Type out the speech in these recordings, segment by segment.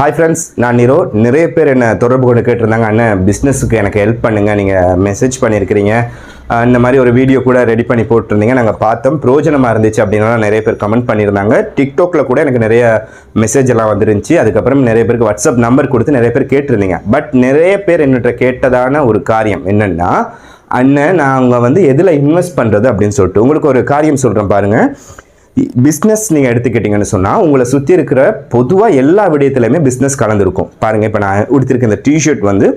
Hi friends நான் நிரோ நிறைய பேர் என்ன தொடர்பு கொண்டு கேட்டிருந்தாங்க அண்ணன் பிஸ்னஸுக்கு எனக்கு ஹெல்ப் பண்ணுங்கள் நீங்கள் மெசேஜ் பண்ணியிருக்கிறீங்க. இந்த மாதிரி ஒரு வீடியோ கூட ரெடி பண்ணி போட்டிருந்தீங்க. நாங்கள் பார்த்தோம். பிரோஜனமாக இருந்துச்சு அப்படின்லாம் நிறைய பேர் கமெண்ட் பண்ணியிருந்தாங்க. டிக்டாக்ல கூட எனக்கு நிறைய மெசேஜ் எல்லாம் வந்துருந்துச்சு. அதுக்கப்புறம் நிறைய பேருக்கு வாட்ஸ்அப் நம்பர் கொடுத்து நிறைய பேர் கேட்டிருந்தீங்க. பட் நிறைய பேர் என்னட்ட கேட்டதான ஒரு காரியம் என்னென்னா அண்ணன் நாங்கள் வந்து எதில் இன்வெஸ்ட் பண்ணுறது அப்படின்னு சொல்லிட்டு. உங்களுக்கு ஒரு காரியம் சொல்கிறேன் பாருங்கள் பிஸ்னஸ் நீங்கள் எடுத்துக்கிட்டீங்கன்னு சொன்னால் உங்களை சுற்றி இருக்கிற பொதுவாக எல்லா விடயத்துலையுமே பிஸ்னஸ் கலந்துருக்கும். பாருங்கள் இப்போ நான் உடுத்திருக்க இந்த டிஷர்ட் வந்து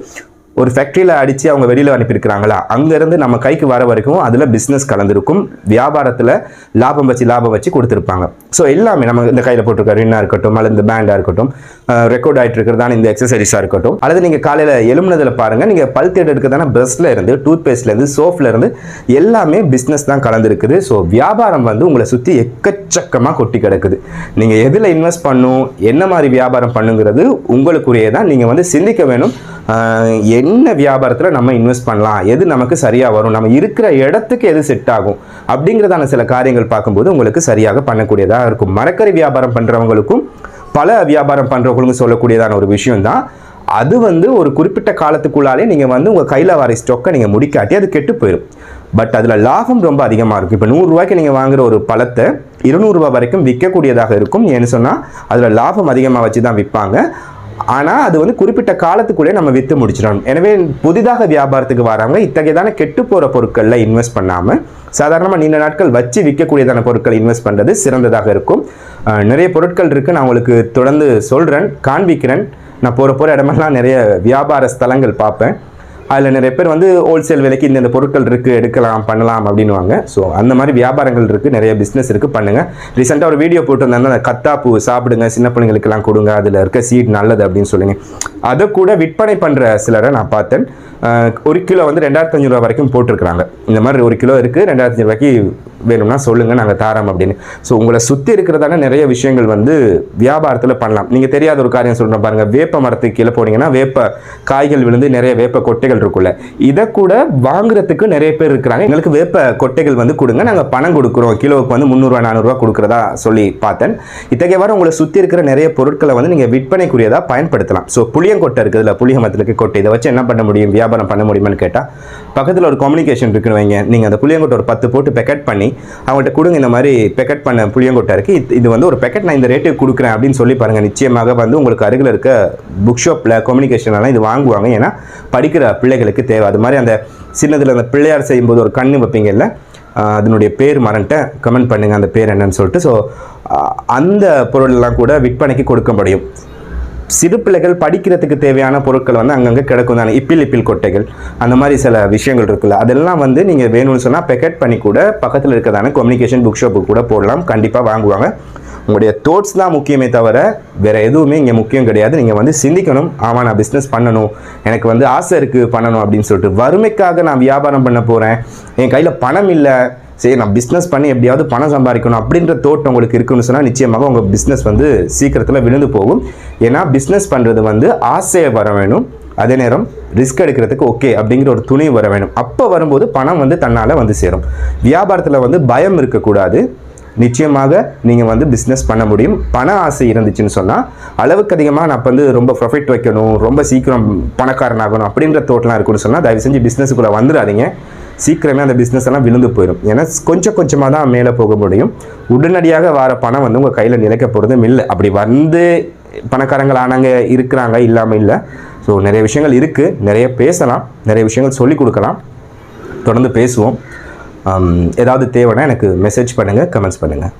ஒரு ஃபேக்ட்ரியில் அடித்து அவங்க வெளியில் அனுப்பியிருக்கிறாங்களா? அங்கேருந்து நம்ம கைக்கு வர வரைக்கும் அதில் பிஸ்னஸ் கலந்துருக்கும். வியாபாரத்தில் லாபம் வச்சு லாபம் வச்சு கொடுத்துருப்பாங்க. ஸோ எல்லாமே நம்ம இந்த கையில் போட்டிருக்க ரின்னாக இருக்கட்டும் அல்லது இந்த பேண்டாக இருக்கட்டும் ரெக்கார்ட் ஆகிட்டு இருக்கிறதான இந்த எக்ஸசரிஸாக இருக்கட்டும் அல்லது நீங்கள் காலையில் எலும்புனதில் பாருங்கள் நீங்கள் பல் தேட இருக்கிறதான இருந்து டூத் பேஸ்ட்லேருந்து சோஃப்லேருந்து எல்லாமே பிஸ்னஸ் தான் கலந்துருக்குது. ஸோ வியாபாரம் வந்து உங்களை சுற்றி எக்கச்சக்கமாக கொட்டி கிடக்குது. நீங்கள் எதில் இன்வெஸ்ட் பண்ணும் என்ன மாதிரி வியாபாரம் பண்ணுங்கிறது உங்களுக்குரிய தான் நீங்கள் வந்து சிந்திக்க வேணும். என்ன வியாபாரத்தில் நம்ம இன்வெஸ்ட் பண்ணலாம்? எது நமக்கு சரியாக வரும்? நம்ம இருக்கிற இடத்துக்கு எது செட் ஆகும்? அப்படிங்கிறதான சில காரியங்கள் பார்க்கும்போது உங்களுக்கு சரியாக பண்ணக்கூடியதாக இருக்கும். மரக்கறி வியாபாரம் பண்ணுறவங்களுக்கும் பல வியாபாரம் பண்ணுறவங்களுக்கும் சொல்லக்கூடியதான ஒரு விஷயம் தான் அது வந்து ஒரு குறிப்பிட்ட காலத்துக்குள்ளாலே நீங்கள் வந்து உங்கள் கையில் வர ஸ்டொக்கை நீங்கள் முடிக்காட்டி அது கெட்டு போயிடும் பட் அதில் லாபம் ரொம்ப அதிகமாக இருக்கும். இப்போ நூறுரூவாய்க்கு நீங்கள் வாங்குகிற ஒரு பழத்தை இருநூறுபா வரைக்கும் விற்கக்கூடியதாக இருக்கும். ஏன்னு சொன்னால் அதில் லாபம் அதிகமாக வச்சு தான் விற்பாங்க. ஆனால் அது வந்து குறிப்பிட்ட காலத்துக்குள்ளே நம்ம விற்று முடிச்சிடணும். எனவே புதிதாக வியாபாரத்துக்கு வராங்க இத்தகையதான கெட்டு போகிற பொருட்களில் இன்வெஸ்ட் பண்ணாமல் சாதாரணமாக நீண்ட நாட்கள் வச்சு விற்கக்கூடியதான பொருட்கள் இன்வெஸ்ட் பண்ணுறது சிறந்ததாக இருக்கும். நிறைய பொருட்கள் இருக்குது நான் உங்களுக்கு தொடர்ந்து சொல்கிறேன் காண்பிக்கிறேன். நான் போகிற போகிற இடமெல்லாம் நிறைய வியாபார ஸ்தலங்கள் பார்ப்பேன். அதில் நிறைய பேர் வந்து ஹோல்சேல் விலைக்கு இந்த பொருட்கள் இருக்குது எடுக்கலாம் பண்ணலாம் அப்படின்னுவாங்க. ஸோ அந்த மாதிரி வியாபாரங்கள் இருக்குது நிறைய பிஸ்னஸ் இருக்குது பண்ணுங்கள் ரீசெண்டாக ஒரு வீடியோ போட்டிருந்தாங்க அந்த கத்தாப்பூ சாப்பிடுங்க சின்ன பிள்ளைங்களுக்கெல்லாம் கொடுங்க அதில் இருக்க சீட் நல்லது அப்படின்னு சொல்லுங்க. அதை கூட விற்பனை பண்ணுற சிலரை நான் பார்த்தேன். ஒரு கிலோ வந்து ரெண்டாயிரத்தஞ்சு ரூபா வரைக்கும் போட்டிருக்கிறாங்க. இந்த மாதிரி ஒரு கிலோ இருக்குது ரெண்டாயிரத்தஞ்சு ரூபாய்க்கு வேணும்னா சொல்லுங்கள் நாங்கள் தாரோம் அப்படின்னு. ஸோ உங்களை சுற்றி இருக்கிறதான நிறைய விஷயங்கள் வந்து வியாபாரத்தில் பண்ணலாம். நீங்கள் தெரியாத ஒரு காரியம் சொல்கிறேன் பாருங்கள் வேப்ப மரத்துக்கு கீழே போனீங்கன்னா வேப்ப காய்கள் விழுந்து நிறைய வேப்ப கொட்டைகள் இருக்குல்ல இதை கூட வாங்குறதுக்கு நிறைய பேர் இருக்கிறாங்க. எங்களுக்கு வேப்ப கொட்டைகள் வந்து கொடுங்க. நாங்கள் பணம் கொடுக்குறோம். கிலோவுக்கு வந்து முந்நூறுரூவா நானூறுரூவா கொடுக்குறதா சொல்லி பார்த்தேன். இத்தகைய வாரம் உங்களை சுற்றி இருக்கிற நிறைய பொருட்களை வந்து நீங்கள் விற்பனைக்குரியதாக பயன்படுத்தலாம். ஸோ புளியங்கொட்டை இருக்குதுல்ல புளிய மரத்துக்கு கொட்டை. இதை வச்சு என்ன பண்ண முடியும்? வியாபாரம் பண்ண முடியுமான்னு கேட்டால் பக்கத்தில் ஒரு கம்யூனிகேஷன் இருக்குன்னு வைங்க. நீங்கள் அந்த புளியங்கொட்டை ஒரு பத்து போட்டு பெக்கெட் பண்ணி அவங்கள்ட்ட கொடுங்க இந்த மாதிரி பெக்கெட் பண்ண புளியங்கொட்டை இருக்குது இது- இது வந்து ஒரு பெக்கெட் நான் இந்த ரேட்டுக்கு கொடுக்குறேன் அப்படின்னு சொல்லி பாருங்கள் நிச்சயமாக வந்து உங்களுக்கு அருகில் இருக்க புக் ஷாப்பில் கம்யூனிகேஷன்லாம் இது வாங்குவாங்க. ஏன்னா படிக்கிற பிள்ளைகளுக்கு தேவை. அது மாதிரி அந்த சின்னதில் அந்த பிள்ளையார் செய்யும்போது ஒரு கண்ணு வைப்பீங்கல்ல அதனுடைய பேர் மறந்துட்ட கமெண்ட் பண்ணுங்கள் அந்த பேர் என்னன்னு சொல்லிட்டு. ஸோ அந்த பொருளெல்லாம் கூட விற்பனைக்கு கொடுக்க முடியும். சிறு பிள்ளைகள் படிக்கிறதுக்கு தேவையான பொருட்கள் வந்து அங்கங்கே கிடக்கும் தானே. இப்பில் இப்பில் கொட்டைகள். அந்த மாதிரி சில விஷயங்கள் இருக்குல்ல. அதெல்லாம் வந்து நீங்கள் வேணும்னு சொன்னால் பெக்கெட் பண்ணி கூட பக்கத்தில் இருக்கிறதான கம்யூனிகேஷன் புக் ஷாப்புக்கு கூட போடலாம். கண்டிப்பாக வாங்குவாங்க. உங்களுடைய தோட்ஸ் தான் முக்கியமே தவிர வேறு எதுவுமே இங்கே முக்கியம் கிடையாது. நீங்கள் வந்து சிந்திக்கணும். ஆமாம் நான் பிஸ்னஸ் பண்ணணும். எனக்கு வந்து ஆசை இருக்குது பண்ணணும் அப்படின்னு சொல்லிட்டு வறுமைக்காக நான் வியாபாரம் பண்ண போகிறேன் என் கையில் பணம் இல்லை. சரி நான் பிஸ்னஸ் பண்ணி எப்படியாவது பணம் சம்பாதிக்கணும் அப்படின்ற தோட்டம் உங்களுக்கு இருக்குன்னு சொன்னால் நிச்சயமாக உங்கள் பிஸ்னஸ் வந்து சீக்கிரத்தில் விழுந்து போகும். ஏன்னா பிஸ்னஸ் பண்ணுறது வந்து ஆசையை வர வேணும். அதே நேரம் ரிஸ்க் எடுக்கிறதுக்கு ஓகே அப்படிங்கிற ஒரு துணி வர வேணும். அப்போ வரும்போது பணம் வந்து தன்னால் வந்து சேரும். வியாபாரத்தில் வந்து பயம் இருக்கக்கூடாது. நிச்சயமாக நீங்கள் வந்து பிஸ்னஸ் பண்ண முடியும். பண ஆசை இருந்துச்சுன்னு சொன்னால் அளவுக்கு அதிகமாக நான் வந்து ரொம்ப ப்ரொஃபிட் வைக்கணும் ரொம்ப சீக்கிரம் பணக்காரன் ஆகணும் அப்படின்ற தோட்டலாம் இருக்குன்னு சொன்னால் தயவு செஞ்சு பிஸ்னஸுக்குள்ளே வந்துடாதீங்க. சீக்கிரமே அந்த பிஸ்னஸ் எல்லாம் விழுந்து போயிடும் ஏன்னா கொஞ்சம் கொஞ்சமாக தான் மேலே போக முடியும். உடனடியாக வர பணம் வந்து உங்கள் கையில் நிலைக்க போகிறதும் இல்லை. அப்படி வந்து பணக்காரங்கள் ஆனாங்க இருக்கிறாங்க இல்லாமல் இல்லை. ஸோ நிறைய விஷயங்கள் இருக்குது நிறைய பேசலாம். நிறைய விஷயங்கள் சொல்லிக் கொடுக்கலாம். தொடர்ந்து பேசுவோம். ஏதாவது தேவைன்னா எனக்கு மெசேஜ் பண்ணுங்கள் கமெண்ட்ஸ் பண்ணுங்கள்